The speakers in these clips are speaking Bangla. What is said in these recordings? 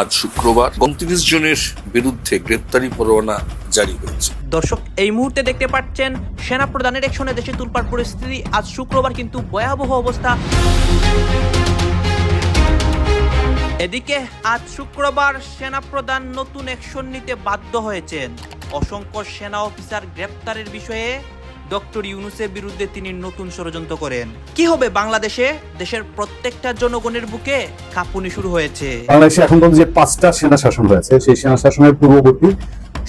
আজ শুক্রবার উনত্রিশ জনের বিরুদ্ধে গ্রেপ্তারি পরোয়ানা জারি হয়েছে। দর্শক, এই মুহূর্তে দেখতে পাচ্ছেন সেনা প্রধানের একশনে দেশে তুলপার পরিস্থিতি। আজ শুক্রবার কিন্তু ভয়াবহ অবস্থা। এদিকে আজ শুক্রবার সেনা প্রধান নতুন অ্যাকশন নিতে বাধ্য হয়েছেন। অসংখ্য সেনা অফিসার গ্রেপ্তারের বিষয়ে ডক্টর ইউনুসের বিরুদ্ধে তিনি নতুন ষড়যন্ত্র করেন। কি হবে বাংলাদেশে? দেশের প্রত্যেকটা জনগণের বুকে কাঁপুনি শুরু হয়েছে। বাংলাদেশে এখন পর্যন্ত যে পাঁচটা সেনা শাসন হয়েছে সেই সেনা শাসনের পূর্ববর্তী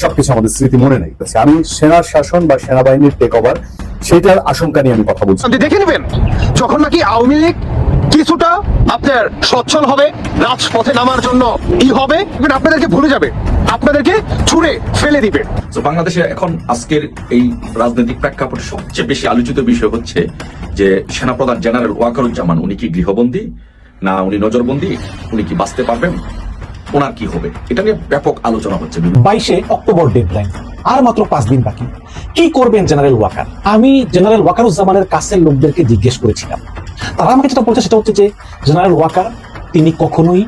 সবকিছু আমাদের স্মৃতি মনে নেই। আমি সেনা শাসন বা সেনাবাহিনীর টেক ওভার সেটার আশঙ্কা নিয়ে আমি কথা বলছি। আপনি দেখে নেবেন যখন নাকি আওয়ামী লীগ কিছুটা আপনার সচ্ছল হবে রাজপথে নামার জন্য ই হবে আপনাদেরকে ভুলে যাবে। আপনাদেরকে ছুঁড়ে ফেলে দিবে। তো বাংলাদেশে এখন আজকের এই রাজনৈতিক প্রেক্ষাপটে সবচেয়ে বেশি আলোচিত বিষয় হচ্ছে যে সেনাপ্রধান জেনারেল ওয়াকারুজ্জামান উনি কি গৃহবন্দী? না উনি নজরবন্দি? উনি কি বাঁচতে পারবেন? ওনার কি হবে? এটা নিয়ে ব্যাপক আলোচনা হচ্ছে। বাইশে অক্টোবর ডেডলাইন আর মাত্র পাঁচ দিন বাকি। কি করবেন জেনারেল ওয়াকার? আমি জেনারেল ওয়াকারুজ্জামানের কাছের লোকদেরকে জিজ্ঞেস করেছিলাম। তারা আমাকে যেটা বলছে সেটা হচ্ছে যে জেনারেল ওয়াকার তিনি কখনোই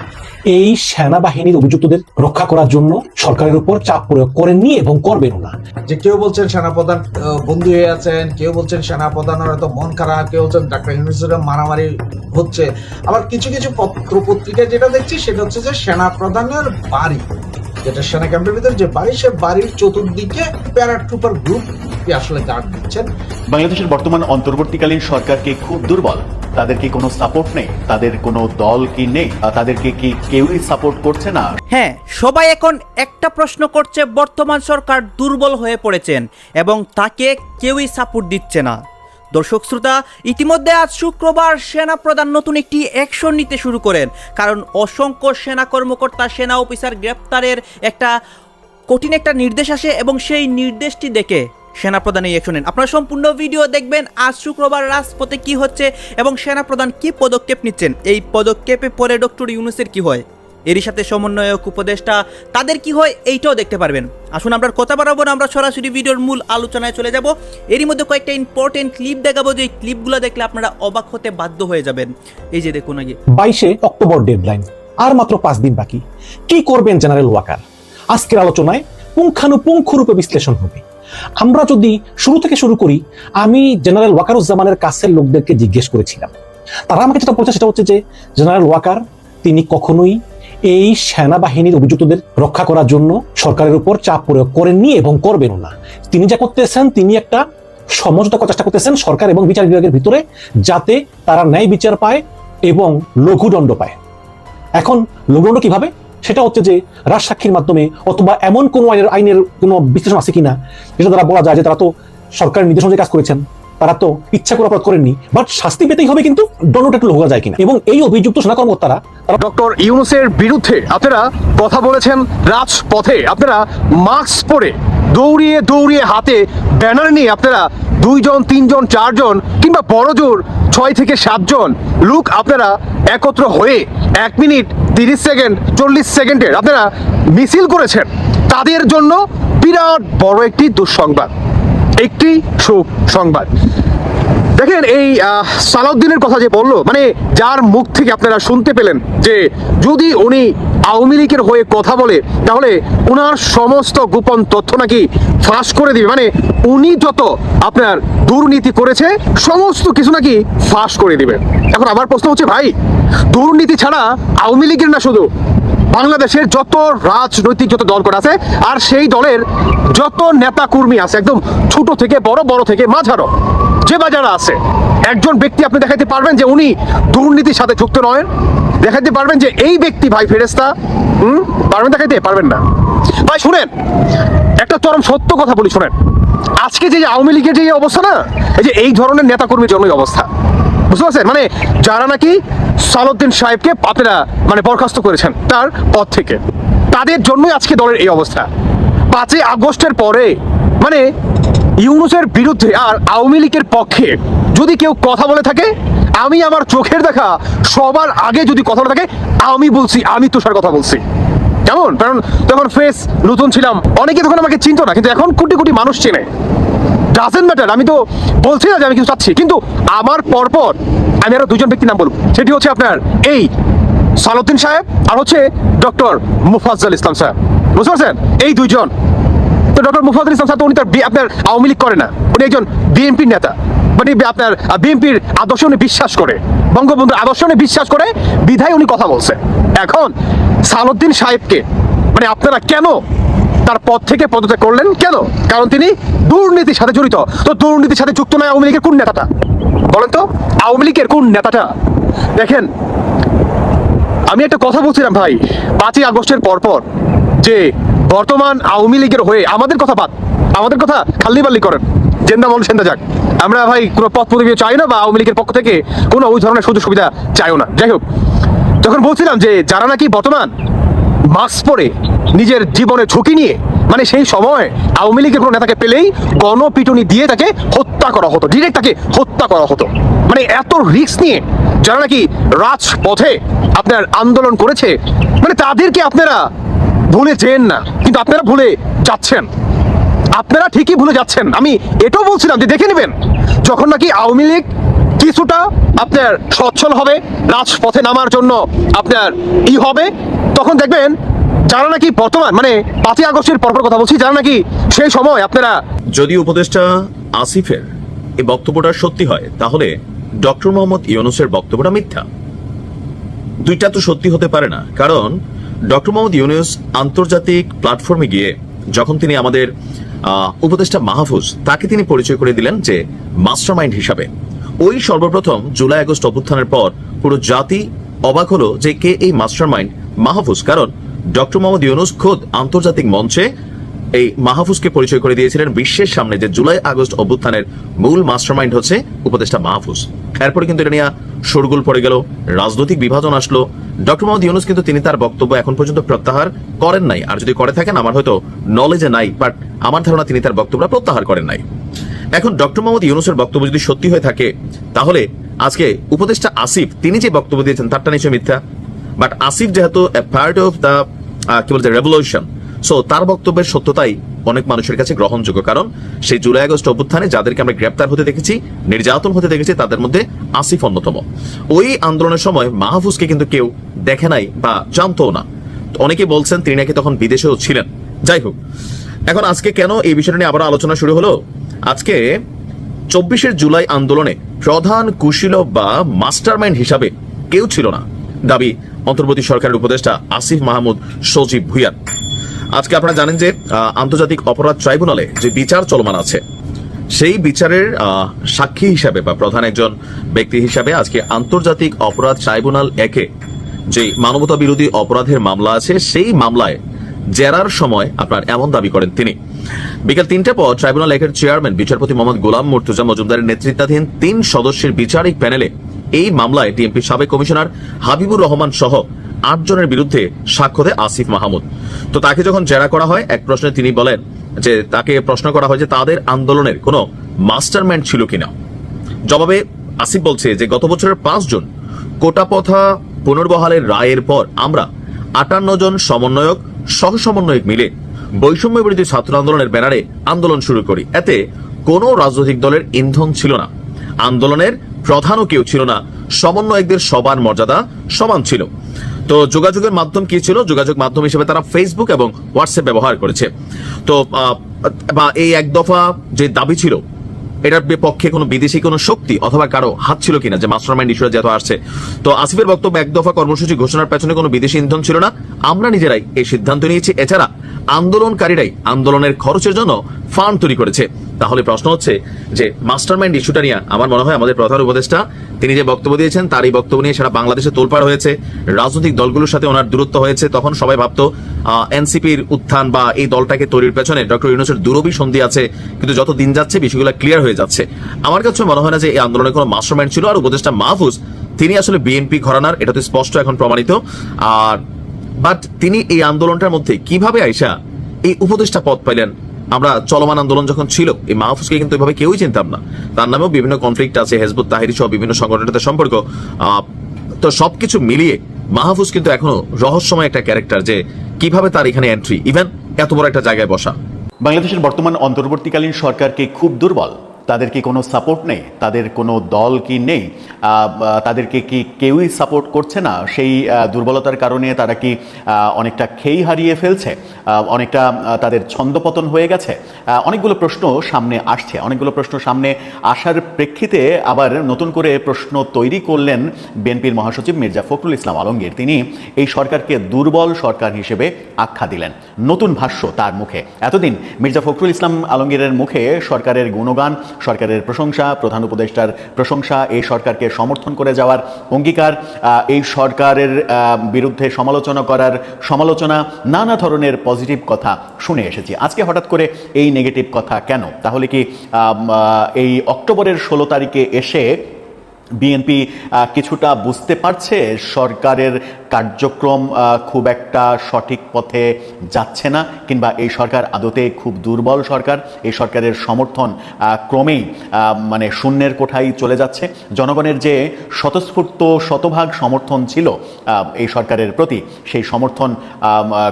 এই সেনাবাহিনীর অভিযুক্তদের রক্ষা করার জন্য সরকারের উপর চাপ প্রয়োগ করেননি এবং করবেন না। যে কেউ বলছেন সেনাপ্রধান বন্দী হয়ে আছেন, কেউ বলছেন সেনাপ্রধানের হয়তো মন খারাপ, কেউ বলছেন ডাক্তার মারামারি হচ্ছে। আবার কিছু কিছু পত্র পত্রিকায় যেটা দেখছি, সেটা হচ্ছে যে সেনাপ্রধানের বাড়ি যেটা সেনা ক্যাম্পের ভিতরে যে বাড়ি সে বাড়ির চতুর্দিকে প্যারাট্রুপার গ্রুপ আসলে গার্ড দিচ্ছেন। বাংলাদেশের বর্তমান অন্তর্বর্তীকালীন সরকারকে খুব দুর্বল। তাদের কি কোনো সাপোর্ট নেই? তাদের কোনো দল কি নেই? তাদেরকে কি কেউই সাপোর্ট করছে না? হ্যাঁ সবাই এখন একটা প্রশ্ন করছে বর্তমান সরকার দুর্বল হয়ে পড়েছেন এবং তাকে কেউই সাপোর্ট দিচ্ছে না। দর্শক শ্রোতা, ইতিমধ্যে আজ শুক্রবার সেনা প্রধান নতুন একটি অ্যাকশন নিতে শুরু করেন। কারণ অসংখ্য সেনা কর্মকর্তা, সেনা অফিসার গ্রেপ্তারের একটা কঠিন একটা নির্দেশ আসে এবং সেই নির্দেশটি দেখে সেনাপ্রধান এই অ্যাকশন। নেন আপনারা সম্পূর্ণ ভিডিও দেখবেন আজ শুক্রবার রাজপথে কি হচ্ছে এবং সেনাপ্রধান কি পদক্ষেপ নিচ্ছেন। এই পদক্ষেপে পরে ডক্টর ইউনুসের কি হয়? এরই সাথে সমন্বয়ক উপদেষ্টা, তাদের কি হয় এইটাও দেখতে পারবেন। আসুন আমরা কথা বাড়াবো না, আমরা সরাসরি ভিডিওর মূল আলোচনায় চলে যাব। এরই মধ্যে কয়েকটা ইম্পর্টেন্ট ক্লিপ দেখাবো, যে ক্লিপগুলো দেখলে আপনারা অবাক হতে বাধ্য হয়ে যাবেন। এই যে দেখুন আগে। বাইশে অক্টোবর ডেডলাইন আর মাত্র পাঁচ দিন বাকি। কি করবেন জেনারেল ওয়াকার আজকের আলোচনায় পুঙ্খানুপুঙ্খ রূপে বিশ্লেষণ হবে। আমরা যদি শুরু থেকে শুরু করি, আমি জেনারেল ওয়াকারুজ্জামানের কাছের লোকদেরকে জিজ্ঞেস করেছিলাম। তারা আমাকে যেটা বলছে সেটা হচ্ছে যে জেনারেল ওয়াকার তিনি কখনোই এই সেনাবাহিনীর অভিযুক্তদের রক্ষা করার জন্য সরকারের উপর চাপ প্রয়োগ করেননি এবং করবেনও না। তিনি যা করতেছেন, তিনি একটা সমঝোতা করার চেষ্টা করতেছেন সরকার এবং বিচার বিভাগের ভিতরে যাতে তারা ন্যায় বিচার পায় এবং লঘুদণ্ড পায়। এখন লঘুদণ্ড কীভাবে? সেটা হচ্ছে যে রাজসাক্ষীর মাধ্যমে অথবা এমন কোনো আইনের আইনের কোনো বিশ্লেষণ আছে কিনা যেটা দ্বারা বলা যায় যে তারা তো সরকারের নির্দেশ অনুযায়ী কাজ করেছেন। তারা তো ইচ্ছা করে অপরাধ করেননি বাট শাস্তি পেতেই হবে কিন্তু দণ্ডটা একটু লঘু যায় কিনা। এবং এই অভিযুক্ত সেনা কর্মকর্তারা, তারা ডক্টর ইউনুসের বিরুদ্ধে আপনারা কথা বলেছেন রাজপথে। আপনারা মাস্ক পরে দৌড়িয়ে দৌড়িয়ে হাতে ব্যানার নিয়ে আপনারা দুইজন, তিনজন, চারজন কিংবা বড় জোর ছয় থেকে সাতজন লুক আপনারা একত্র হয়ে এক মিনিট, তিরিশ সেকেন্ড, চল্লিশ সেকেন্ডের আপনারা মিছিল করেছেন। তাদের জন্য বিরাট বড় একটি দুঃসংবাদ। একটি সুখ সংবাদ। দেখেন এই সালাউদ্দিনের কথা যে বলল মানে যার মুখ থেকে আপনারা শুনতে পেলেন যে যদি উনি আওয়ামী লীগের হয়ে কথা বলে, তাহলে ওনার সমস্ত গোপন তথ্য নাকি ফাঁস করে দিবে। মানে উনি যত আপনার দুর্নীতি করেছে, সমস্ত কিছু নাকি ফাঁস করে দিবে। এখন আমার প্রশ্ন হচ্ছে, ভাই, দুর্নীতি ছাড়া আওয়ামী লীগের না শুধু বাংলাদেশের যত রাজনৈতিক যত দল আছে, আর সেই দলের যত নেতা কর্মী আছে, একদম ছোট থেকে, বড় বড় থেকে, মাঝারো, যে বাজারা আছে, একজন ব্যক্তি আপনি দেখাতে পারবেন যে উনি দুর্নীতির সাথে যুক্ত নয়। দেখাতে পারবেন যে এই ব্যক্তি ভাই ফেরেস্তা হুম? পারবেন দেখাইতে? পারবেন না। ভাই, শুনেন, একটা চরম সত্য কথা বলি, শুনেন। আজকে যে আওয়ামী লীগের যে অবস্থা না, এই যে এই ধরনের নেতা কর্মীর জন্যই অবস্থা। বুঝতে পারছেন? মানে যারা নাকি সালউদ্দিন সাহেবকে আপনারা মানে বরখাস্ত করেছেন তার পদ থেকে। তাদের জন্যই আজকে দলের এই অবস্থা। পাঁচই আগস্টের পরে মানে ইউনুসের বিরুদ্ধে আর আওয়ামী লীগের পক্ষে যদি কেউ কথা বলে থাকে, আমি আমার চোখের দেখা সবার আগে যদি কথা বলে থাকে, আমি বলছি, আমি তুষার কথা বলছি। কেমন? কারণ তখন ফেস নতুন ছিলাম। অনেকে তখন আমাকে চিনতো না, কিন্তু এখন কোটি কোটি মানুষ চেনে। ডাজেন্ট ম্যাটার আমি তো বলছি না যে আমি কিছু চাচ্ছি, কিন্তু আমার পরপর আমি আরও দুজন ব্যক্তির নাম বলব। সেটি হচ্ছে আপনার এই সালাউদ্দিন সাহেব আর হচ্ছে ডক্টর মুফাজ্জল ইসলাম সাহেব। বুঝতে পারছেন? এই দুইজন। তো ডক্টর মুফাজ্জল ইসলাম সাহেব উনি তার আপনার আওয়ামী লীগ করে না। উনি একজন বিএনপির নেতা। মানে আপনার বিএনপির আদর্শ উনি বিশ্বাস করে। বঙ্গবন্ধুর আদর্শ উনি বিশ্বাস করে বিধায় উনি কথা বলছে। এখন সালাউদ্দিন সাহেবকে মানে আপনারা কেন তার পদ থেকে পদত্যাগ করলেন কেন? কারণ তিনি দুর্নীতির সাথে জড়িত। তো দুর্নীতির সাথে যুক্ত নয় আওয়ামী লীগের কোন নেতাটা? বলেন তো, আওয়ামী লীগের কোন নেতাটা? দেখেন, আমি একটা কথা বলছিলাম ভাই, পাঁচই আগস্টের পরপর, যে বর্তমান আওয়ামী লীগের হয়ে আমাদের কথা বাদ, আমাদের কথা খাল্লি বাল্লি করেন। জেন্দা মন সেন্দা যাক। আমরা ভাই কোনো পথ পদবি চাই না বা আওয়ামী লীগের পক্ষ থেকে কোনো ওই ধরনের সুযোগ সুবিধা চাইও না। যাই হোক, যখন বলছিলাম যে যারা নাকি বর্তমান মাস্ক পরে নিজের জীবনে ঝুঁকি নিয়ে মানে সেই সময় আওয়ামী লীগের কোনো নেতাকে পেলেই গণপিটুনি দিয়ে তাকে হত্যা করা হতো ডিরেক্ট তাকে হত্যা করা হতো। মানে এত রিস্ক নিয়ে যারা নাকি রাজপথে আপনার আন্দোলন করেছে মানে তাদেরকে আপনারা ভুলে যেন না, কিন্তু আপনারা ভুলে যাচ্ছেন। আপনারা ঠিকই ভুলে যাচ্ছেন। আমি এটাও বলছিলাম যে দেখে নেবেন, যখন নাকি আওয়ামী লীগ কিছুটা আপনার সচ্ছল হবে, রাজপথে নামার জন্য আপনার ই হবে। তখন দেখবেন যারা নাকি বর্তমান মানে পাঁচই আগস্টের পরপর কথা বলছি, যারা নাকি সেই সময় আপনারা যদি উপদেষ্টা আসিফের এই বক্তব্যটা সত্যি হয়, তাহলে ডক্টর মোহাম্মদ ইউনুসের বক্তব্যটা মিথ্যা। দুইটা তো সত্যি হতে পারে না, কারণ ডক্টর মোহাম্মদ ইউনুস আন্তর্জাতিক প্ল্যাটফর্মে গিয়ে যখন তিনি আমাদের উপদেষ্টা মাহফুজ, তাকে তিনি পরিচয় করে দিলেন যে মাস্টারমাইন্ড হিসাবে। ওই সর্বপ্রথম জুলাই আগস্ট অভ্যুত্থানের পর পুরো জাতি অবাক হলো যে কে এই মাস্টারমাইন্ড মাহফুজ। কারণ ডক্টর মোহাম্মদ ইউনুস খোদ আন্তর্জাতিক মঞ্চে এই মাহফুজকে পরিচয় করে দিয়েছিলেন বিশ্বের সামনে যে জুলাই আগস্ট অভ্যুত্থানের মূল মাস্টারমাইন্ড হচ্ছে উপদেষ্টা মাহফুজ। এরপরে কিন্তু এটা নিয়ে শোরগোল পড়ে গেল, রাজনৈতিক বিভাজন আসলো। ডক্টর মোহাম্মদ ইউনুস কিন্তু তিনি তার বক্তব্য এখন পর্যন্ত প্রত্যাহার করেন নাই। আর যদি করে থাকেন, আমার হয়তো নলেজে নাই বাট আমার ধারণা তিনি তার বক্তব্য প্রত্যাহার করেন নাই। এখন ডক্টর মোহাম্মদ ইউনুসের বক্তব্য যদি সত্যি হয়ে থাকে, তাহলে আজকে উপদেষ্টা আসিফ, তিনি যে বক্তব্য দিয়েছেন, তারটা নিশ্চয় মিথ্যা। বাট আসিফ যেহেতু পার্ট অফ দ্য কি বলছে রেভলিউশন সো তার বক্তব্যের সত্যতাই অনেক মানুষের কাছে গ্রহণযোগ্য। কারণ সেই জুলাই আগস্ট অভ্যুত্থানে যাদেরকে আমরা গ্রেপ্তার হতে দেখেছি, নির্যাতন হতে দেখেছি, তাদের মধ্যে আসিফ অন্যতম। ওই আন্দোলনের সময় মাহফুজকে কিন্তু কেউ দেখে নাই বা জানতো না। অনেকে বলছেন তিনি নাকি তখন বিদেশেও ছিলেন। যাই হোক, এখন আজকে কেন এই বিষয়টা নিয়ে আবার আলোচনা শুরু হলো? আজকে চব্বিশের জুলাই আন্দোলনে প্রধান কুশীলব বা মাস্টারমাইন্ড হিসাবে কেউ ছিল না। দাবি অন্তর্বর্তী সরকারের উপদেষ্টা আসিফ মাহমুদ সজীব ভুইয়ার আজকে আপনারা জানেন যে আন্তর্জাতিক অপরাধ ট্রাইব্যুনালে যে বিচার চলমান আছে, সেই বিচারের সাক্ষী হিসাবে বা প্রধান একজন ব্যক্তি হিসাবে আজকে আন্তর্জাতিক অপরাধ ট্রাইব্যুনাল একে যে মানবতা বিরোধী অপরাধের মামলা আছে, সেই মামলায় জেরার সময় আপনার এমন দাবি করেন তিনি। বিকেল তিনটে পর ট্রাইব্যুনাল একের চেয়ারম্যান, বিচারপতি মোহাম্মদ গোলাম মুর্তুজা মজুমদারের নেতৃত্বাধীন তিন সদস্যের বিচারিক প্যানেলে এই মামলায় টিএমপি সাবেক কমিশনার হাবিবুর রহমান সহ আট জনের বিরুদ্ধে সাক্ষ্য দেয় আসিফ মাহমুদ। তো তাকে যখন জেরা করা হয়, এক প্রশ্নে তিনি বলেন যে তাকে প্রশ্ন করা হয় যে তাদের আন্দোলনের কোনো মাস্টারম্যান্ড ছিল কিনা। জবাবে আসিফ বলছে যে গত বছরের পাঁচ জুন কোটাপথা পুনর্বহালের রায়ের পর আমরা আটান্ন জন সমন্বয়ক সহ সমন্বয়ক মিলে বৈষম্য বিরোধী ছাত্র আন্দোলনের ব্যানারে আন্দোলন শুরু করি। এতে কোনো রাজনৈতিক দলের ইন্ধন ছিল না। আন্দোলনের প্রধানও কেউ ছিল না। সমন্বয়কদের সবার মর্যাদা সমান ছিল। তো যোগাযোগের মাধ্যম কি ছিল? যোগাযোগ মাধ্যম হিসেবে তারা ফেসবুক এবং হোয়াটসঅ্যাপ ব্যবহার করেছে। তো বা এই এক দফা যে দাবি ছিল এটার পক্ষে কোনো বিদেশি কোনো শক্তি অথবা কারও হাত ছিল কিনা? যে মাস্টার মাইন্ড ইস্যুটা যেহেতু আসছে। তো আসিফের বক্তব্য এক দফা কর্মসূচি ঘোষণার পেছনে কোনো বিদেশি ইন্ধন ছিল না। আমরা নিজেরাই এই সিদ্ধান্ত নিয়েছি। এছাড়া আন্দোলনকারীরাই আন্দোলনের খরচের জন্য ফান্ড তৈরি করেছে। তাহলে প্রশ্ন হচ্ছে যে মাস্টার মাইন্ড ইস্যুটা নিয়ে আমার মনে হয় আমাদের প্রধান উপদেষ্টা, তিনি যে বক্তব্য দিয়েছেন তার এই বক্তব্য নিয়ে সারা বাংলাদেশে তোলপাড় হয়েছে। রাজনৈতিক দলগুলোর সাথে ওনার দূরত্ব হয়েছে। তখন সবাই ভাবতো এনসিপির উত্থান বা এই দলটাকে তৈরির পেছনে ডক্টর ইউনুসের দুরবি সন্ধি আছে, কিন্তু যত দিন যাচ্ছে বিষয়গুলো ক্লিয়ার হয়ে যাচ্ছে। আমার কাছে মনে হয় না যে এই আন্দোলনে কোনো মাস্টার ছিল। আর উপদেষ্টা মাহফুজ, তিনি আসলে বিএনপি ঘরানার এটা তো স্পষ্ট এখন প্রমাণিত। আর বাট তিনি এই আন্দোলনটার মধ্যে কীভাবে আইসা এই উপদেষ্টা পদ পাইলেন? আমরা চলমান আন্দোলন যখন ছিল, এই মাহফুজকে কিন্তু এভাবে কেউই চিনতাম না। তার নামেও বিভিন্ন কনফ্লিক্ট আছে হেজবুত তাহিরি সহ বিভিন্ন সংগঠনের সম্পর্ক। তো সবকিছু মিলিয়ে মাহফুজ কিন্তু এখনও রহস্যময় একটা ক্যারেক্টার যে কীভাবে তার এখানে এন্ট্রি ইভেন এত বড় একটা জায়গায় বসা। বাংলাদেশের বর্তমান অন্তর্বর্তীকালীন সরকারকে খুব দুর্বল। তাদের কি কোনো সাপোর্ট নেই? তাদের কোনো দল কি নেই? তাদেরকে কি কেউই সাপোর্ট করছে না? সেই দুর্বলতার কারণে তারা কি অনেকটা খেই হারিয়ে ফেলছে? অনেকটা তাদের ছন্দপতন হয়ে গেছে? অনেকগুলো প্রশ্ন সামনে আসছে। অনেকগুলো প্রশ্ন সামনে আসার প্রেক্ষিতে আবার নতুন করে প্রশ্ন তৈরি করলেন বিএনপির মহাসচিব মির্জা ফখরুল ইসলাম আলমগীর। তিনি এই সরকারকে দুর্বল সরকার হিসেবে আখ্যা দিলেন। নতুন ভাষ্য তার মুখে। এতদিন মির্জা ফখরুল ইসলাম আলমগীরের মুখে সরকারের গুণগান সরকারের প্রশংসা, প্রধান উপদেষ্টার প্রশংসা, এই সরকারকে সমর্থন করে যাওয়ার অঙ্গীকার এই সরকারের বিরুদ্ধে সমালোচনা করার সমালোচনা, নানা ধরনের পজিটিভ কথা শুনে এসেছি। আজকে হঠাৎ করে এই নেগেটিভ কথা কেন? তাহলে কি এই অক্টোবরের ষোলো তারিখে এসে বিএনপি কিছুটা বুঝতে পারছে সরকারের কার্যক্রম খুব একটা সঠিক পথে যাচ্ছে না, কিংবা এই সরকার আদতে খুব দুর্বল সরকার, এই সরকারের সমর্থন ক্রমেই মানে শূন্যের কোঠায় চলে যাচ্ছে। জনগণের যে স্বতঃস্ফূর্ত শতভাগ সমর্থন ছিল এই সরকারের প্রতি, সেই সমর্থন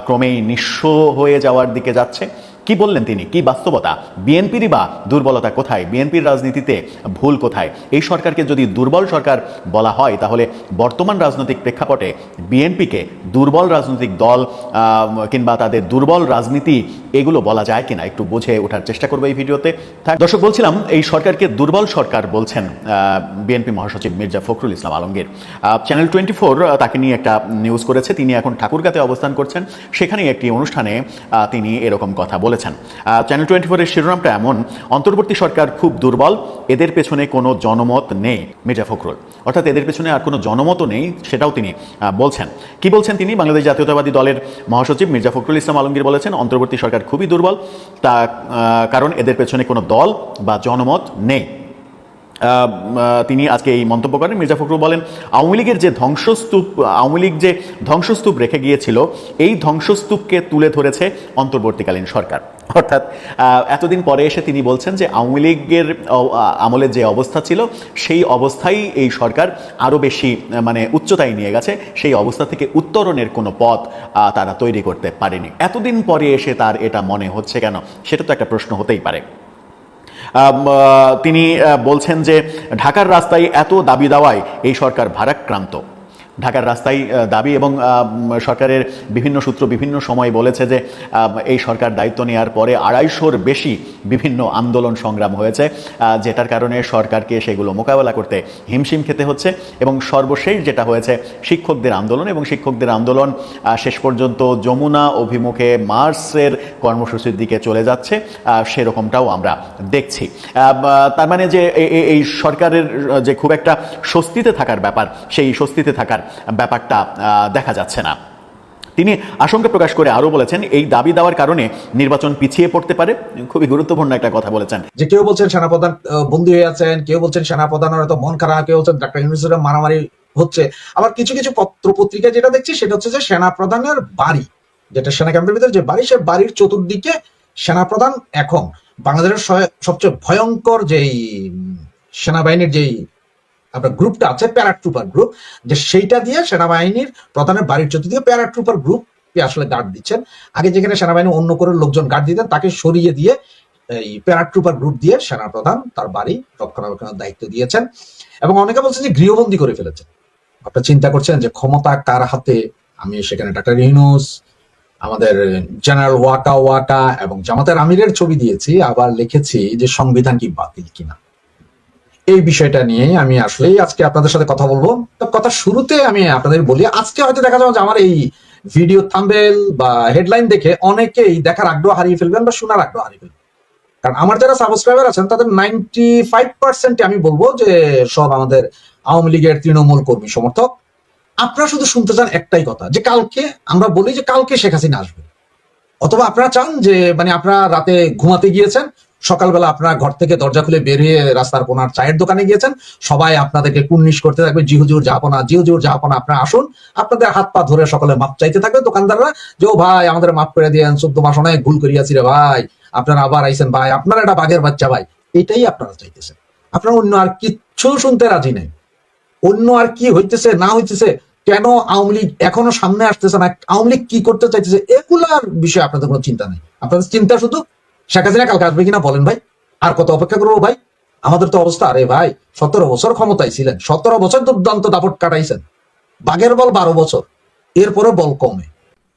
ক্রমেই নিঃস্ব হয়ে যাওয়ার দিকে যাচ্ছে। কি বললেন তিনি? কি বাস্তবতা? বিএনপিরই বা দুর্বলতা কোথায়? বিএনপির রাজনীতিতে ভুল কোথায়? এই সরকারকে যদি দুর্বল সরকার বলা হয়, তাহলে বর্তমান রাজনৈতিক প্রেক্ষাপটে বিএনপিকে দুর্বল রাজনৈতিক দল কিংবা তাদের দুর্বল রাজনীতি, এগুলো বলা যায় কিনা? একটু বুঝে ওঠার চেষ্টা করব এই ভিডিওতে। দর্শক, বলছিলাম এই সরকারকে দুর্বল সরকার বলছেন বিএনপি মহাসচিব Mirza Fakhrul Islam Alamgir. Channel twenty four তাকে নিয়ে একটা নিউজ করেছে। তিনি এখন ঠাকুরগাতে অবস্থান করছেন। সেখানে একটি অনুষ্ঠানে তিনি এরকম কথা বলেছেন। চ্যানেল টোয়েন্টি ফোরের শিরোনামটা এমন, অন্তর্বর্তী সরকার খুব দুর্বল, এদের পেছনে কোনো জনমত নেই, মির্জা ফখরুল। অর্থাৎ এদের পেছনে আর কোনো জনমতও নেই, সেটাও তিনি বলছেন। কি বলছেন তিনি? বাংলাদেশ জাতীয়তাবাদী দলের মহাসচিব মির্জা ফখরুল ইসলাম আলমগীর বলেছেন, অন্তর্বর্তী সরকার খুবই দুর্বল, তা কারণ এদের পেছনে কোনো দল বা জনমত নেই। তিনি আজকে এই মন্তব্য করেন। মির্জা ফখরুল বলেন, আওয়ামী লীগের যে ধ্বংসস্তূপ, আওয়ামী লীগ যে ধ্বংসস্তূপ রেখে গিয়েছিল, এই ধ্বংসস্তূপকে তুলে ধরেছে অন্তর্বর্তীকালীন সরকার। অর্থাৎ এতদিন পরে এসে তিনি বলছেন যে আওয়ামী লীগের আমলের যে অবস্থা ছিল, সেই অবস্থায় এই সরকার আরও বেশি মানে উচ্চতায় নিয়ে গেছে। সেই অবস্থা থেকে উত্তরণের কোনো পথ তারা তৈরি করতে পারেনি। এতদিন পরে এসে তার এটা মনে হচ্ছে কেন? সেটা তো একটা প্রশ্ন হতেই পারে। তিনি বলছেন যে ঢাকার রাস্তায় এত দাবি দাওয়ায় এই সরকার ভারাক্রান্ত। ঢাকার রাস্তায় দাবি এবং সরকারের বিভিন্ন সূত্র বিভিন্ন সময় বলেছে যে এই সরকার দায়িত্ব নেওয়ার পরে আড়াইশোর বেশি বিভিন্ন আন্দোলন সংগ্রাম হয়েছে যেটার কারণে সরকারকে সেগুলো মোকাবেলা করতে হিমশিম খেতে হচ্ছে এবং সর্বশেষ যেটা হয়েছে, শিক্ষকদের আন্দোলন এবং শিক্ষকদের আন্দোলন শেষ পর্যন্ত যমুনা অভিমুখে মার্চের কর্মসূচির দিকে চলে যাচ্ছে সেরকমটাও আমরা দেখছি। তার মানে যে এই সরকারের যে খুব একটা স্বস্তিতে থাকার ব্যাপার, সেই স্বস্তিতে থাকার ব্যাপারটা দেখা যাচ্ছে না। তিনি আশঙ্কা প্রকাশ করে আরও বলেছেন, এই দাবি দেওয়ার কারণে নির্বাচন পিছিয়ে পড়তে পারে। খুবই গুরুত্বপূর্ণ একটা কথা বলেছেন। যে কেউ বলছেন সেনাপ্রধান বন্দী হয়ে আছেন, কেউ বলছেন সেনাপ্রধানের হয়তো মন খারাপ, কেউ বলছেন ডাক্তার ইউনুসের মারামারি হচ্ছে। আবার কিছু কিছু পত্র পত্রিকা যেটা দেখছি, সেটা হচ্ছে যে সেনাপ্রধানের বাড়ি, যেটা সেনা ক্যাম্পের ভিতরে যে বাড়ি, সে বাড়ির চতুর্দিকে সেনাপ্রধান এখন। বাংলাদেশের সবচেয়ে ভয়ঙ্কর যেই সেনাবাহিনীর যেই আপনার গ্রুপটা আছে প্যারাট্রুপার গ্রুপ যে সেইটা দিয়ে সেনাবাহিনীর প্রধানের বাড়ির চতুর্দিকে প্যারাট্রুপার গ্রুপ আসলে গার্ড দিচ্ছেন। আগে যেখানে সেনাবাহিনী অন্য করে লোকজন গার্ড দিতেন, তাকে সরিয়ে দিয়ে এই প্যারাট্রুপার গ্রুপ দিয়ে সেনাপ্রধান তার বাড়ি রক্ষণাবেক্ষণের দায়িত্ব দিয়েছেন। এবং অনেকে বলছেন যে গৃহবন্দী করে ফেলেছেন। আপনারা চিন্তা করছেন যে ক্ষমতা কার হাতে? আমি সেখানে ডাক্তার ইউনুস, আমাদের জেনারেল ওয়াকা ওয়াকা এবং জামাতের আমিরের ছবি দিয়েছি, আবার লিখেছি যে সংবিধান কি বাতিল কিনা। এই বিষয়টা নিয়ে আমি আসলেই আজকে আপনাদের সাথে কথা বলব। তো কথা শুরুতে আমি আপনাদের বলি, আজকে হয়তো দেখা যাবে যে আমার এই ভিডিও থাম্বেল বা হেডলাইন দেখে অনেকেই দেখার আগ্রহ হারিয়ে ফেলবেন বা শোনার আগ্রহ হারিয়ে ফেলবেন। কারণ আমার যারা সাবস্ক্রাইবার আছেন, তাদের নাইনটি ফাইভ পার্সেন্ট আমি বলব যে সব আমাদের আওয়ামী লীগের তৃণমূল কর্মী সমর্থক, আপনারা শুধু শুনতে চান একটাই কথা, যে কালকে আমরা বলি যে কালকে শেখ হাসিনা আসবে। অথবা আপনারা চান যে মানে আপনারা রাতে ঘুমাতে গিয়েছেন সকালবেলা আপনারা ঘর থেকে দরজা খুলে বেরিয়ে রাস্তার কোনার চায়ের দোকানে গিয়েছেন। সবাই আপনাদেরকে কুন্নিশ করতে থাকবে। জি হুজুর জাহাপনা জি হুজুর জাহাপনা আপনারা আসুন। আপনাদের হাত পা ধরে সকলে মাপ চাইতে থাকবে। দোকানদাররা, যে ও ভাই, আমাদের মাফ করে দিয়েন, চোদ্দ মাস অনেক ভুল করিয়াছি রে ভাই। আপনারা আবার আইছেন, ভাই। আপনারা একটা বাঘের বাচ্চা, ভাই। এটাই আপনারা চাইতেছেন। আপনারা অন্য আর কিচ্ছু শুনতে রাজি নাই। অন্য আর কি হইতেছে, না হইতেছে, কেন আওয়ামী লীগ এখনও সামনে আসতেছে না? আওয়ামী লীগ কি করতে চাইতেছে? এগুলার বিষয়ে আপনাদের কোনো চিন্তা নেই। আপনাদের চিন্তা শুধু শেখ হাসিনা কালকে আসবে কিনা বলেন ভাই। আর কত অপেক্ষা করব ভাই? আমাদের তো অবস্থা, আরে ভাই, সতেরো বছর ক্ষমতায় ছিলেন। সতেরো বছর দুর্দান্ত দাপট কাটাইছেন। বাঘের বল বারো বছর, এরপরে বল কমে।